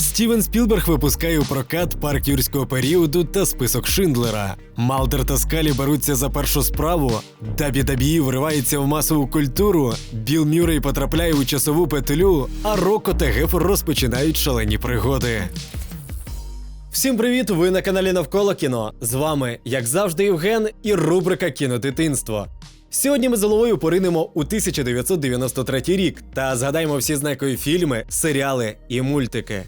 Стівен Спілберг випускає у прокат парк юрського періоду та список Шиндлера. Малдер та Скалі беруться за першу справу. Дабі Дабії вривається в масову культуру. Біл Мюррей потрапляє у часову петлю, а Роко та Гефор розпочинають шалені пригоди. Всім привіт! Ви на каналі Навколо кіно. З вами, як завжди, Євген і рубрика Кінодитинство. Сьогодні ми з головою поринемо у 1993 рік та згадаємо всі знакові фільми, серіали і мультики.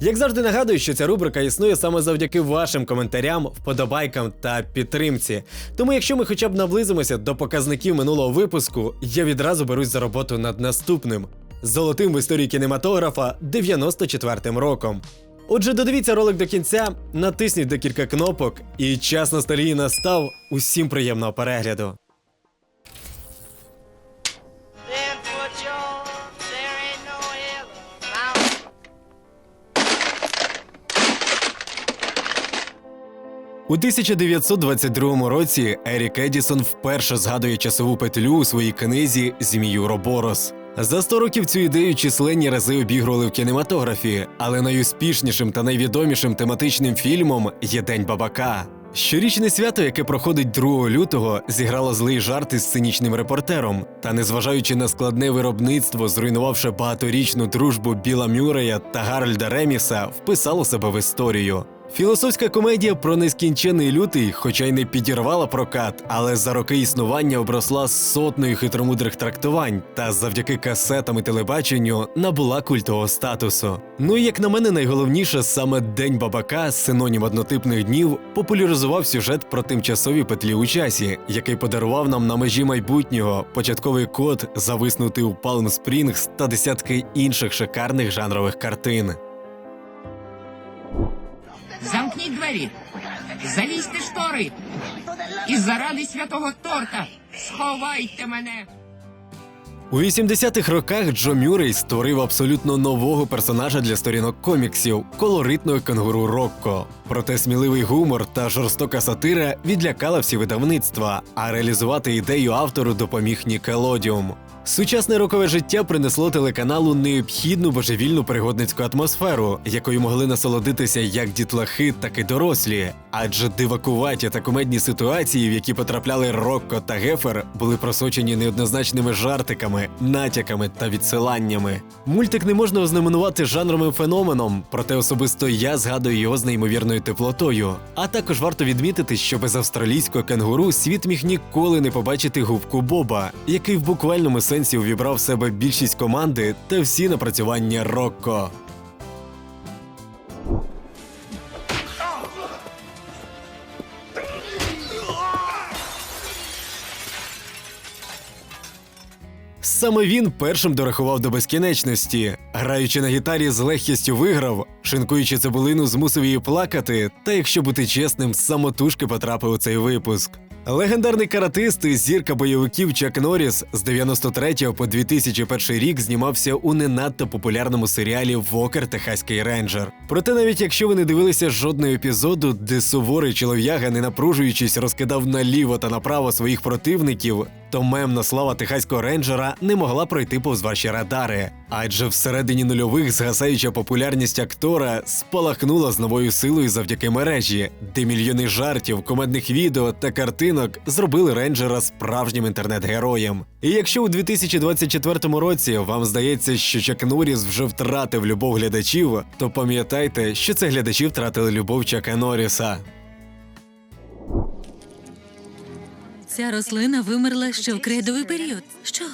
Як завжди нагадую, що ця рубрика існує саме завдяки вашим коментарям, вподобайкам та підтримці. Тому, якщо ми хоча б наблизимося до показників минулого випуску, я відразу берусь за роботу над наступним золотим в історії кінематографа 94-м роком. Отже, додивіться ролик до кінця, натисніть декілька кнопок, і час ностальгії настав. Усім приємного перегляду. У 1922 році Ерік Едісон вперше згадує часову петлю у своїй книзі Змій Уроборос. За 100 років цю ідею численні рази обігрували в кінематографі, але найуспішнішим та найвідомішим тематичним фільмом є День Бабака. Щорічне свято, яке проходить 2 лютого, зіграло злий жарт із цинічним репортером. Та незважаючи на складне виробництво, зруйнувавши багаторічну дружбу Біла Мюрея та Гарольда Реміса, вписало себе в історію. Філософська комедія про нескінчений лютий, хоча й не підірвала прокат, але за роки існування обросла сотнею хитромудрих трактувань та завдяки касетам і телебаченню набула культового статусу. Ну і як на мене, найголовніше саме День бабака, синонім однотипних днів, популяризував сюжет про тимчасові петлі у часі, який подарував нам на межі майбутнього початковий код, зависнутий у Палм Спрінгс та десятки інших шикарних жанрових картин. Замкніть двері, залізьте штори і заради святого торта сховайте мене. У 80-х роках Джо Мюррей створив абсолютно нового персонажа для сторінок коміксів колоритного кенгуру Рокко. Проте сміливий гумор та жорстока сатира відлякала всі видавництва, а реалізувати ідею автору допоміг Нікелодіум. Сучасне рокове життя принесло телеканалу необхідну божевільну пригодницьку атмосферу, якою могли насолодитися як дітлахи, так і дорослі. Адже дивакуваті та кумедні ситуації, в які потрапляли Рокко та Гефер, були просочені неоднозначними жартиками, натяками та відсиланнями. Мультик не можна ознаменувати жанровим феноменом, проте особисто я згадую його з неймовірною теплотою. А також варто відмітити, що без австралійського кенгуру світ міг ніколи не побачити губку Боба, який в буквальному сенсі увібрав в себе більшість команди та всі напрацювання Рокко. Саме він першим дорахував до безкінечності. Граючи на гітарі з легкістю виграв, шинкуючи цибулину, змусив її плакати. Та якщо бути чесним, самотужки потрапив у цей випуск. Легендарний каратист і зірка бойовиків Чак Норріс з 93 по 2001 рік знімався у не надто популярному серіалі Вокер Техаський рейнджер. Проте, навіть якщо ви не дивилися жодного епізоду, де суворий чолов'яга, не напружуючись, розкидав наліво та направо своїх противників, то мемна слава техаського рейнджера не могла пройти повз ваші радари. Адже всередині нульових згасаюча популярність актора спалахнула з новою силою завдяки мережі, де мільйони жартів, комедних відео та картинок зробили рейнджера справжнім інтернет-героєм. І якщо у 2024 році вам здається, що Чак Норріс вже втратив любов глядачів, то пам'ятайте, що це глядачі втратили любов Чака Норріса. Ця рослина вимерла ще в крейдовий період. Що?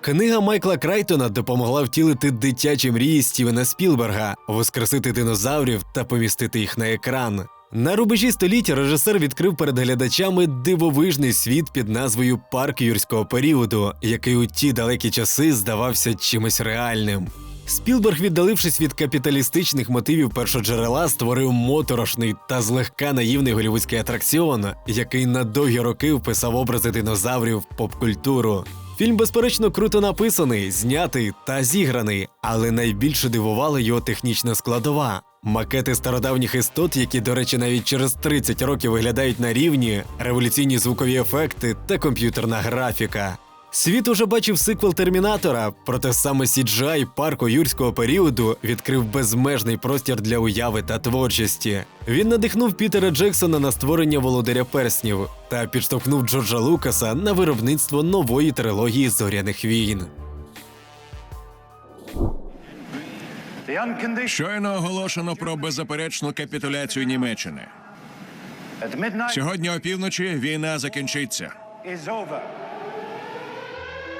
Книга Майкла Крайтона допомогла втілити дитячі мрії Стівена Спілберга, воскресити динозаврів та помістити їх на екран. На рубежі століття режисер відкрив перед глядачами дивовижний світ під назвою Парк юрського періоду, який у ті далекі часи здавався чимось реальним. Спілберг, віддалившись від капіталістичних мотивів першоджерела, створив моторошний та злегка наївний голівудський атракціон, який на довгі роки вписав образи динозаврів в поп-культуру. Фільм, безперечно, круто написаний, знятий та зіграний, але найбільше дивувала його технічна складова. Макети стародавніх істот, які, до речі, навіть через 30 років виглядають на рівні, революційні звукові ефекти та комп'ютерна графіка. Світ уже бачив сиквел Термінатора, проте саме CGI парку юрського періоду відкрив безмежний простір для уяви та творчості. Він надихнув Пітера Джексона на створення володаря перснів та підштовхнув Джорджа Лукаса на виробництво нової трилогії зоряних війн. Щойно оголошено про беззаперечну капітуляцію Німеччини. Сьогодні опівночі війна закінчиться.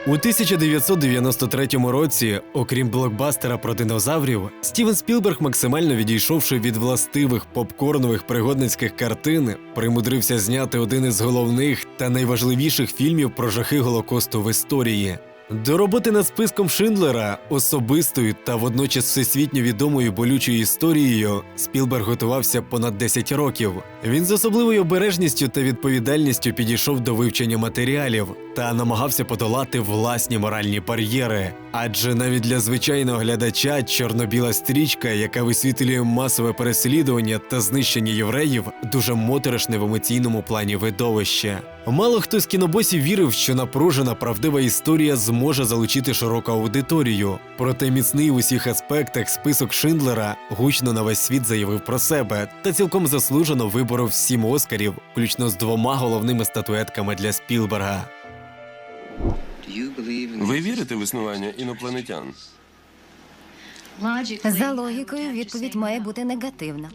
У 1993 році, окрім блокбастера про динозаврів, Стівен Спілберг, максимально відійшовши від властивих попкорнових пригодницьких картин, примудрився зняти один із головних та найважливіших фільмів про жахи Голокосту в історії. До роботи над списком Шиндлера, особистою та водночас всесвітньо відомою болючою історією, Спілберг готувався понад 10 років. Він з особливою обережністю та відповідальністю підійшов до вивчення матеріалів та намагався подолати власні моральні бар'єри. Адже навіть для звичайного глядача чорно-біла стрічка, яка висвітлює масове переслідування та знищення євреїв, дуже моторошне в емоційному плані видовище. Мало хто з кінобосів вірив, що напружена правдива історія зможе залучити широку аудиторію. Проте міцний в усіх аспектах список Шиндлера гучно на весь світ заявив про себе та цілком заслужено виборов сім оскарів, включно з двома головними статуетками для Спілберга. Ви вірите в існування інопланетян? За логікою, відповідь має бути негативна.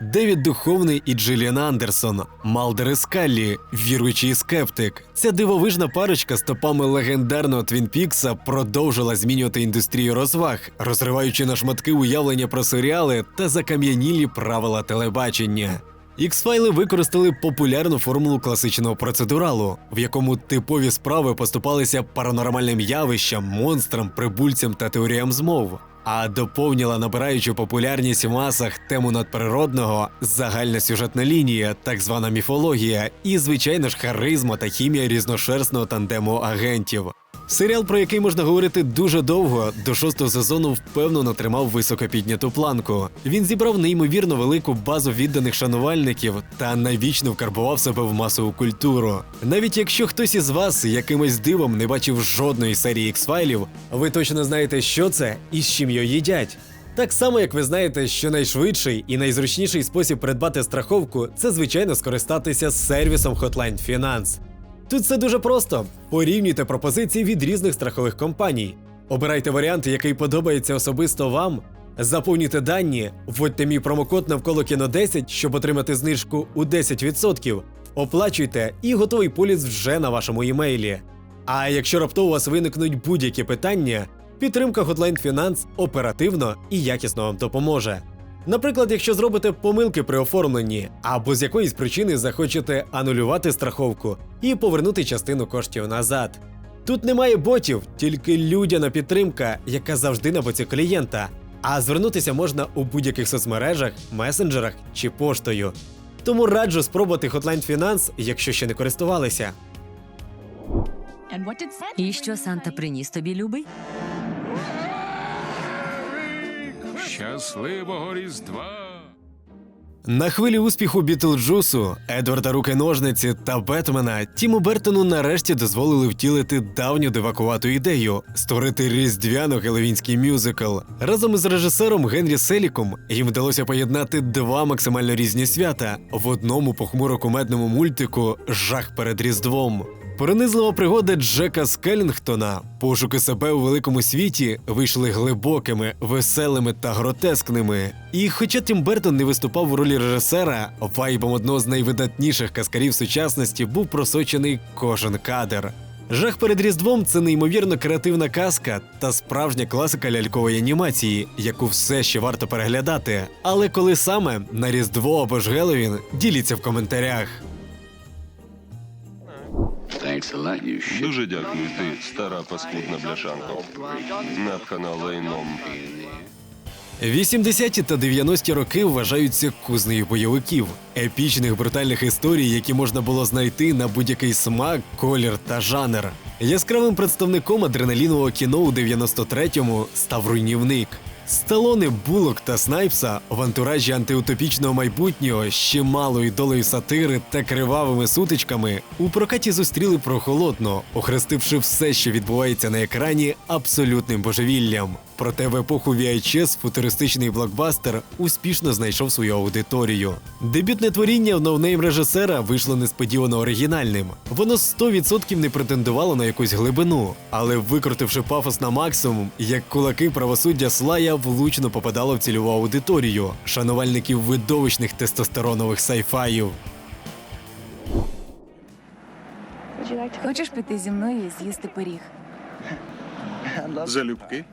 Девід Духовний і Джиліан Андерсон, Малдер і Скаллі, віруючий скептик. Ця дивовижна парочка стопами легендарного Твін Пікса продовжила змінювати індустрію розваг, розриваючи на шматки уявлення про серіали та закам'янілі правила телебачення. X-файли використали популярну формулу класичного процедуралу, в якому типові справи поступалися паранормальним явищам, монстрам, прибульцям та теоріям змов. А доповнила набираючи популярність в масах тему надприродного, загальна сюжетна лінія, так звана міфологія, і, звичайно ж, харизма та хімія різношерстного тандему агентів. Серіал, про який можна говорити дуже довго, до шостого сезону впевнено тримав високо підняту планку. Він зібрав неймовірно велику базу відданих шанувальників та навічно вкарбував себе в масову культуру. Навіть якщо хтось із вас якимось дивом не бачив жодної серії X-файлів, ви точно знаєте, що це і з чим його їдять. Так само, як ви знаєте, що найшвидший і найзручніший спосіб придбати страховку це звичайно скористатися сервісом Hotline Finance. Тут все дуже просто: порівнюйте пропозиції від різних страхових компаній. Обирайте варіант, який подобається особисто вам. Заповнюйте дані, вводьте мій промокод навколо кіно 10, щоб отримати знижку у 10%. Оплачуйте і готовий поліс вже на вашому імейлі. А якщо раптово у вас виникнуть будь-які питання, підтримка Hotline Finance оперативно і якісно вам допоможе. Наприклад, якщо зробите помилки при оформленні, або з якоїсь причини захочете анулювати страховку і повернути частину коштів назад. Тут немає ботів, тільки людяна підтримка, яка завжди на боці клієнта. А звернутися можна у будь-яких соцмережах, месенджерах чи поштою. Тому раджу спробувати Hotline Finance, якщо ще не користувалися. І що Санта приніс тобі, любий? Щасливого Різдва! На хвилі успіху Бітлджусу, Едварда Руки-ножниці та Бетмена Тіму Бертону нарешті дозволили втілити давню дивакувату ідею створити різдвяно-геловінський мюзикл. Разом із режисером Генрі Селіком їм вдалося поєднати два максимально різні свята в одному похмуро-кумедному мультику Жах перед Різдвом. Пронизлива пригода Джека Скеллінгтона, пошуки себе у великому світі вийшли глибокими, веселими та гротескними. І хоча Тім Бертон не виступав у ролі режисера, вайбом одного з найвидатніших каскарів сучасності був просочений кожен кадр. Жах перед Різдвом це неймовірно креативна казка та справжня класика лялькової анімації, яку все ще варто переглядати. Але коли саме на Різдво або ж Геловін, діліться в коментарях. Дуже дякую, ти, стара паскудна бляшанка. Напхана лайном. 80-ті та 90-ті роки вважаються кузнею бойовиків, епічних брутальних історій, які можна було знайти на будь-який смак, колір та жанр. Яскравим представником адреналінового кіно у 93-му став руйнівник. Сталоне, Булок та Снайпса в антуражі антиутопічного майбутнього з чималою долею сатири та кривавими сутичками у прокаті зустріли прохолодно, охрестивши все, що відбувається на екрані, абсолютним божевіллям. Проте в епоху VHS футуристичний блокбастер успішно знайшов свою аудиторію. Дебютне творіння в ноунейм режисера вийшло несподівано оригінальним. Воно 100% не претендувало на якусь глибину, але викрутивши пафос на максимум, як кулаки правосуддя Слая влучно попадало в цільову аудиторію шанувальників видовищних тестостеронових сайфаїв. Хочеш піти зі мною і з'їсти пиріг? Залюбки.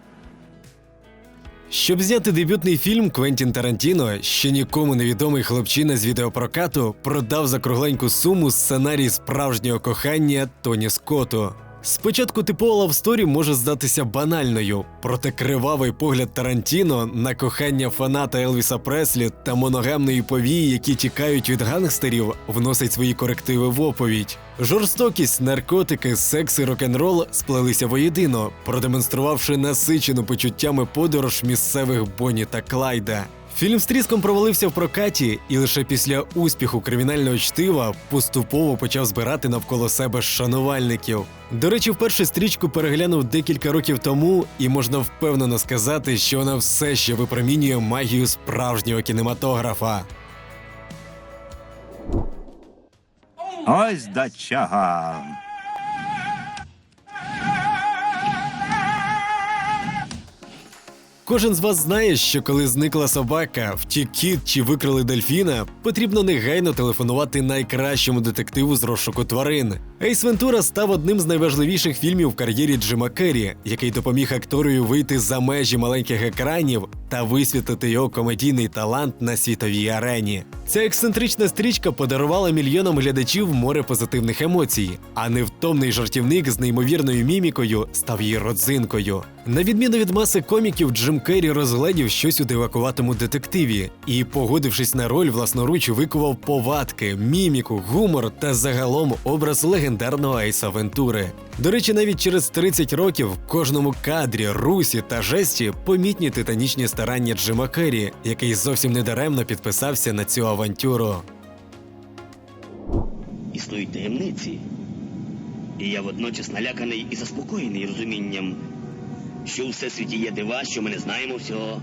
Щоб зняти дебютний фільм, Квентін Тарантіно, ще нікому невідомий хлопчина з відеопрокату, продав за кругленьку суму сценарій справжнього кохання Тоні Скотту. Спочатку типова лавсторі може здатися банальною, проте кривавий погляд Тарантіно на кохання фаната Елвіса Преслі та моногамної повії, які тікають від гангстерів, вносить свої корективи в оповідь. Жорстокість, наркотики, секс і рок-н-рол сплелися воєдино, продемонструвавши насичену почуттями подорож місцевих Бонні та Клайда. Фільм з тріском провалився в прокаті, і лише після успіху кримінального чтива поступово почав збирати навколо себе шанувальників. До речі, вперше стрічку переглянув декілька років тому, і можна впевнено сказати, що вона все ще випромінює магію справжнього кінематографа. Ось до. Кожен з вас знає, що коли зникла собака, втік кіт чи викрили дельфіна, потрібно негайно телефонувати найкращому детективу з розшуку тварин. Ейс Вентура став одним з найважливіших фільмів в кар'єрі Джима Керрі, який допоміг акторою вийти за межі маленьких екранів та висвітлити його комедійний талант на світовій арені. Ця ексцентрична стрічка подарувала мільйонам глядачів море позитивних емоцій, а невтомний жартівник з неймовірною мімікою став її родзинкою. На відміну від маси коміків, Джим Керрі розгледів щось у дивакуватому детективі і, погодившись на роль, власноруч викував повадки, міміку, гумор та загалом образ легендарного Ейса Вентури. До речі, навіть через 30 років в кожному кадрі, русі та жесті помітні титанічні старання Джима Керрі, який зовсім недаремно підписався на цю авантюру. існують таємниці. І я водночас наляканий і заспокоєний розумінням, що у всесвіті є дива, що ми не знаємо всього.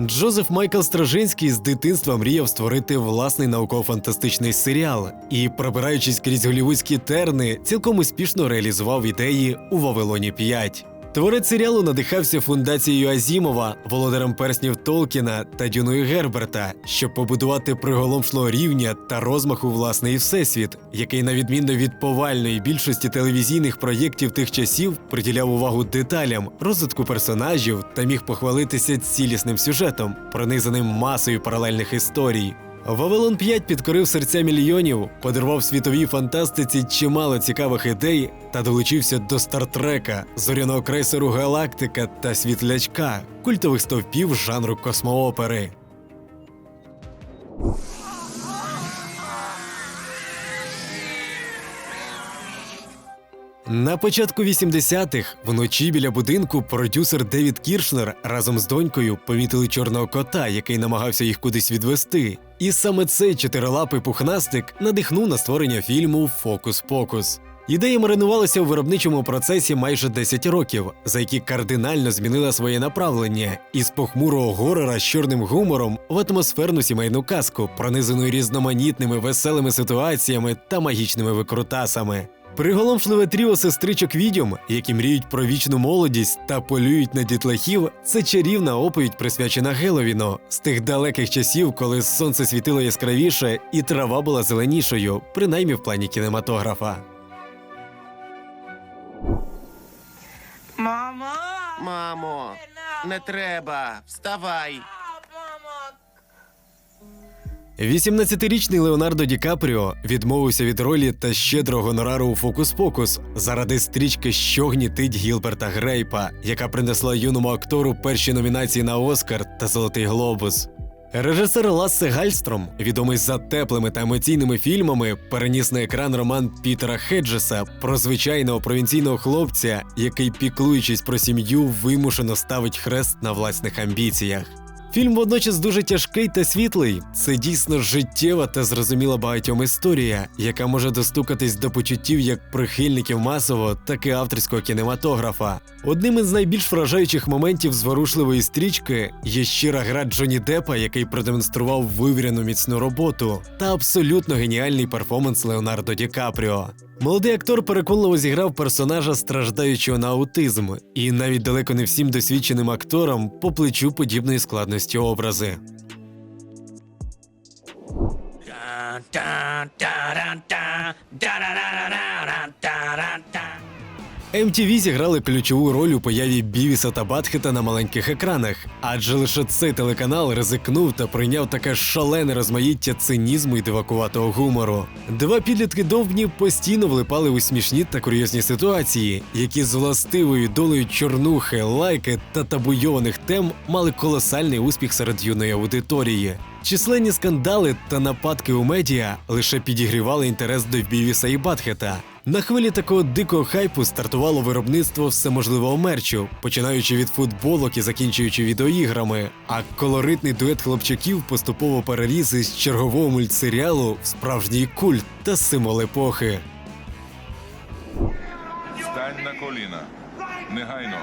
Джозеф Майкл Стражинський з дитинства мріяв створити власний науково-фантастичний серіал і, пробираючись крізь голівудські терни, цілком успішно реалізував ідеї у Вавилоні 5. Творець серіалу надихався фундацією Азімова, володарем перснів Толкіна та Дюною Герберта, щоб побудувати приголомшного рівня та розмаху власний всесвіт, який, на відміну від повальної більшості телевізійних проєктів тих часів, приділяв увагу деталям, розвитку персонажів та міг похвалитися цілісним сюжетом, пронизаним масою паралельних історій. Вавилон 5 підкорив серця мільйонів, подарував світовій фантастиці чимало цікавих ідей та долучився до стартрека, зоряного крейсеру Галактика та Світлячка, культових стовпів жанру космоопери. На початку 80-х вночі біля будинку продюсер Девід Кіршнер разом з донькою помітили чорного кота, який намагався їх кудись відвести. І саме цей чотирилапий пухнастик надихнув на створення фільму Фокус-покус. Ідея маринувалася у виробничому процесі майже 10 років, за які кардинально змінила своє направлення із похмурого горора з чорним гумором в атмосферну сімейну казку, пронизану різноманітними веселими ситуаціями та магічними викрутасами. Приголомшливе тріо сестричок відьом, які мріють про вічну молодість та полюють на дітлахів, це чарівна оповідь, присвячена Геловіну з тих далеких часів, коли сонце світило яскравіше і трава була зеленішою, принаймні в плані кінематографа. Мама! Мамо, не треба. Вставай. Мама! 18-річний Леонардо Ді Капріо відмовився від ролі та щедрого гонорару у Фокус-Покус заради стрічки Що гнітить Гілберта Грейпа, яка принесла юному актору перші номінації на Оскар та Золотий Глобус. Режисер Лассе Гальстром, відомий за теплими та емоційними фільмами, переніс на екран роман Пітера Хеджеса про звичайного провінційного хлопця, який, піклуючись про сім'ю, вимушено ставить хрест на власних амбіціях. Фільм водночас дуже тяжкий та світлий. Це дійсно життєва та зрозуміла багатьом історія, яка може достукатись до почуттів як прихильників масового, так і авторського кінематографа. Одним із найбільш вражаючих моментів зворушливої стрічки є щира гра Джоні Деппа, який продемонстрував вивірену міцну роботу, та абсолютно геніальний перформанс Леонардо Ді Капріо. Молодий актор переконливо зіграв персонажа, страждаючого на аутизм, і навіть далеко не всім досвідченим акторам по плечу подібної складності образи. MTV зіграли ключову роль у появі Бівіса та Батхета на маленьких екранах, адже лише цей телеканал ризикнув та прийняв таке шалене розмаїття цинізму і дивакуватого гумору. Два підлітки довбні постійно влипали у смішні та курйозні ситуації, які з властивою долею чорнухи, лайки та табуйованих тем мали колосальний успіх серед юної аудиторії. Численні скандали та нападки у медіа лише підігрівали інтерес до Бівіса і Батхета. На хвилі такого дикого хайпу стартувало виробництво всеможливого мерчу, починаючи від футболок і закінчуючи відеоіграми. А колоритний дует хлопчаків поступово переріс із чергового мультсеріалу в справжній культ та символ епохи. Стань на коліна. Негайно.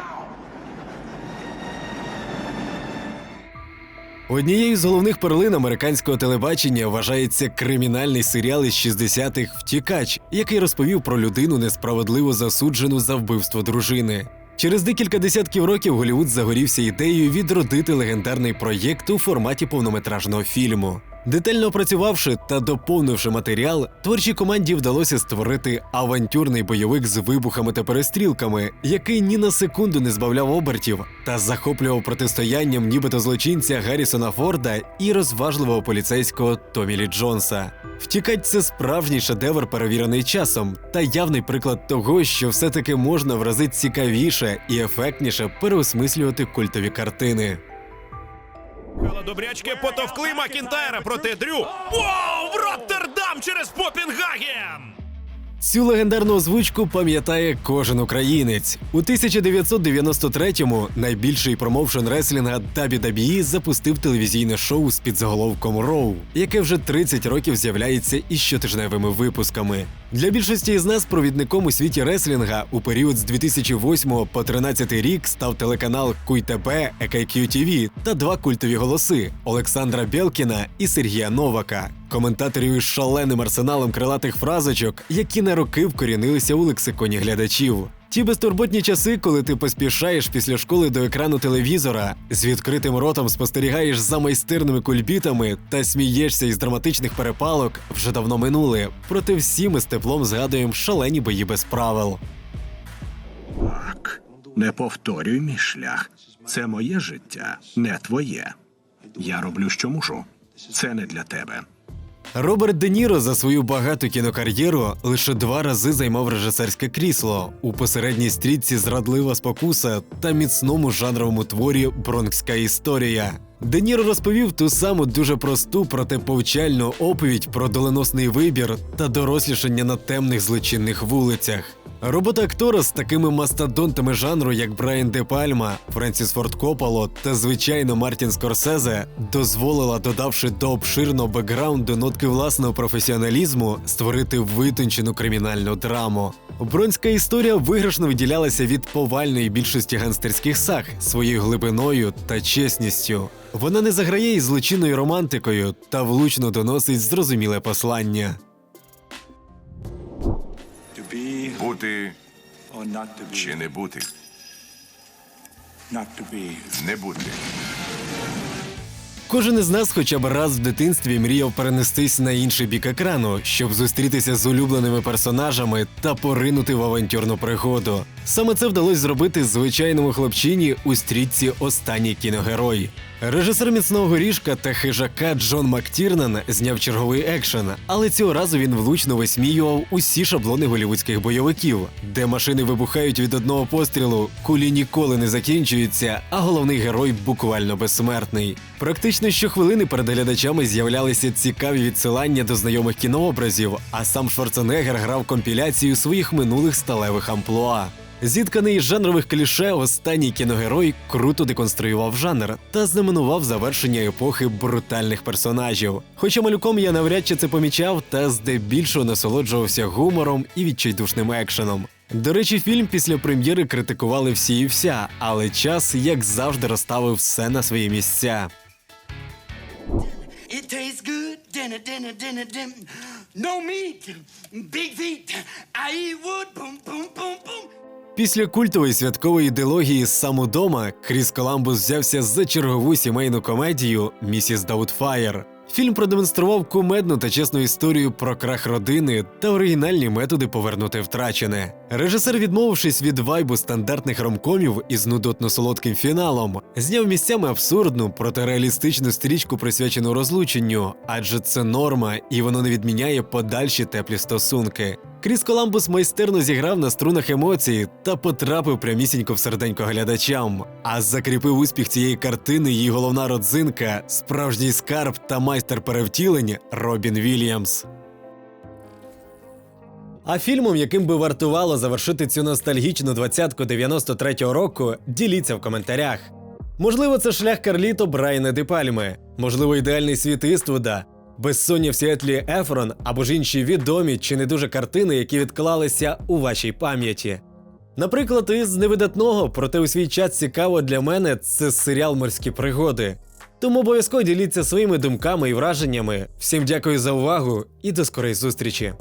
Однією з головних перлин американського телебачення вважається кримінальний серіал із 60-х Втікач, який розповів про людину несправедливо засуджену за вбивство дружини. Через декілька десятків років Голівуд загорівся ідеєю відродити легендарний проєкт у форматі повнометражного фільму. Детально опрацювавши та доповнивши матеріал, творчій команді вдалося створити авантюрний бойовик з вибухами та перестрілками, який ні на секунду не збавляв обертів та захоплював протистоянням нібито злочинця Гаррісона Форда і розважливого поліцейського Томі Лі Джонса. Втікать це справжній шедевр, перевірений часом, та явний приклад того, що все-таки можна в рази цікавіше і ефектніше переосмислювати культові картини. Добрячки потовкли Макінтайра проти Дрю. Воу! Роттердам через Попінгаген! Цю легендарну озвучку пам'ятає кожен українець. У 1993-му найбільший промоушен реслінга WWE запустив телевізійне шоу з підзаголовком Роу, яке вже 30 років з'являється із щотижневими випусками. Для більшості із нас провідником у світі реслінга у період з 2008 по 13 рік став телеканал Куй ТБ, та два культові голоси Олександра Бєлкіна і Сергія Новака, коментаторів із шаленим арсеналом крилатих фразочок, які на роки вкорінилися у лексиконі глядачів. Ті безтурботні часи, коли ти поспішаєш після школи до екрану телевізора, з відкритим ротом спостерігаєш за майстерними кульбітами та смієшся із драматичних перепалок, вже давно минули. Проте всі ми з теплом згадуємо шалені бої без правил. Так, не повторюй мій шлях. Це моє життя, не твоє. Я роблю, що мушу. Це не для тебе. Роберт Де Ніро за свою багату кінокар'єру лише два рази займав режисерське крісло у посередній стрітці Зрадлива спокуса та міцному жанровому творі Бронкська історія. Де Ніро розповів ту саму дуже просту, проте повчальну оповідь про доленосний вибір та дорослішання на темних злочинних вулицях. Робота актора з такими мастодонтами жанру, як Брайан Де Пальма, Френсіс Форд Копполо та звичайно Мартін Скорсезе, дозволила, додавши до обширного бекграунду нотки власного професіоналізму, створити витончену кримінальну драму. Бронська історія виграшно виділялася від повальної більшості гангстерських саг своєю глибиною та чесністю. Вона не заграє із злочинною романтикою та влучно доносить зрозуміле послання. Бути чи не бути? Не бути. Кожен із нас хоча б раз в дитинстві мріяв перенестись на інший бік екрану, щоб зустрітися з улюбленими персонажами та поринути в авантюрну пригоду. Саме це вдалося зробити звичайному хлопчині у стрітці Останній кіногерой. Режисер міцного горішка та хижака Джон Мактірнан зняв черговий екшен, але цього разу він влучно висміював усі шаблони голівудських бойовиків, де машини вибухають від одного пострілу, кулі ніколи не закінчуються, а головний герой буквально безсмертний. Практично щохвилини перед глядачами з'являлися цікаві відсилання до знайомих кінообразів, а сам Шварценеггер грав компіляцію своїх минулих сталевих амплуа. Зітканий із жанрових кліше, останній кіногерой круто деконструював жанр та знаменував завершення епохи брутальних персонажів. Хоча малюком я навряд чи це помічав, та здебільшого насолоджувався гумором і відчайдушним екшеном. До речі, фільм після прем'єри критикували всі і вся, але час, як завжди, розставив все на свої місця. It tastes good, dinner, dinner, dinner, dinner. No meat, big feet. I eat wood, boom, boom, boom, boom. Після культової святкової ідеології «Сам удома» Кріс Коламбус взявся за чергову сімейну комедію Місіс Даутфаєр. Фільм продемонстрував кумедну та чесну історію про крах родини та оригінальні методи повернути втрачене. Режисер, відмовившись від вайбу стандартних ромкомів із нудотно-солодким фіналом, зняв місцями абсурдну, проте реалістичну стрічку, присвячену розлученню, адже це норма, і воно не відміняє подальші теплі стосунки. Кріс Коламбус майстерно зіграв на струнах емоцій та потрапив прямісінько в серденько глядачам. А закріпив успіх цієї картини її головна родзинка, справжній скарб та майстер перевтілень Робін Вільямс. А фільмом, яким би вартувало завершити цю ностальгічну двадцятку 93-го року, діліться в коментарях. Можливо, це шлях Карліто Брайана Де Пальми, можливо, ідеальний світ Іствуда, Безсоння в Сіетлі Ефрон або ж інші відомі чи не дуже картини, які відклалися у вашій пам'яті. Наприклад, із невидатного, проте у свій час цікаво для мене це серіал Морські пригоди. Тому обов'язково діліться своїми думками і враженнями. Всім дякую за увагу і до скорої зустрічі!